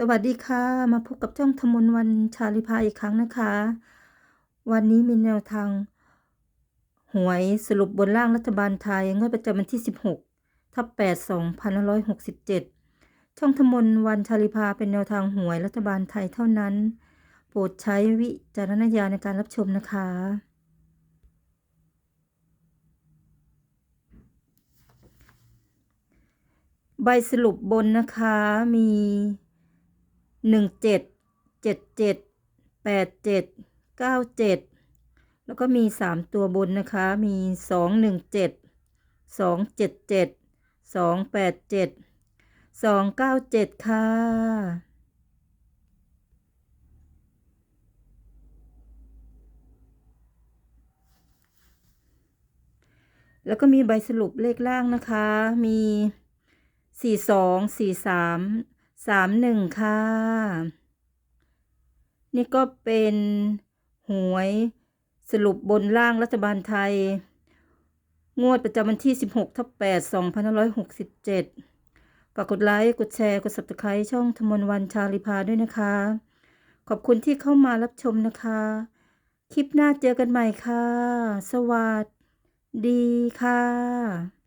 สวัสดีค่ะ มาพบกับช่องธมนวันชาลิพาอีกครั้งนะคะ วันนี้มีแนวทาง หวยสรุปบนล่างรัฐบาลไทยงวดประจำวันที่ 16ทับ8 2567 ช่องธมนวันชาลิพาเป็นแนวทางหวยรัฐบาลไทยเท่านั้น โปรดใช้วิจารณญาณในการรับชมนะคะ ใบสรุปบนนะคะมี หนึ่งเจ็ดเจ็ดเจ็ดแปดเจ็ดเก้าเจ็ดแล้วก็มีสามตัวบนนะคะ มีสองหนึ่งเจ็ดสองเจ็ดเจ็ดสองแปดเจ็ดสองเก้าเจ็ดค่ะแล้วก็มีใบสรุปเลขล่างนะคะ มีสี่สองสี่สาม สามหนึ่งค่ะ นี่ก็เป็นหวยสรุปบนล่างรัฐบาลไทย งวดประจำวันที่ 16ทับ8 2567 ฝากกดไลค์ กดแชร์ กด subscribe ช่องธมนวันชาลิพาด้วยนะคะ ขอบคุณที่เข้ามารับชมนะคะ คลิปหน้าเจอกันใหม่ค่ะ สวัสดีค่ะ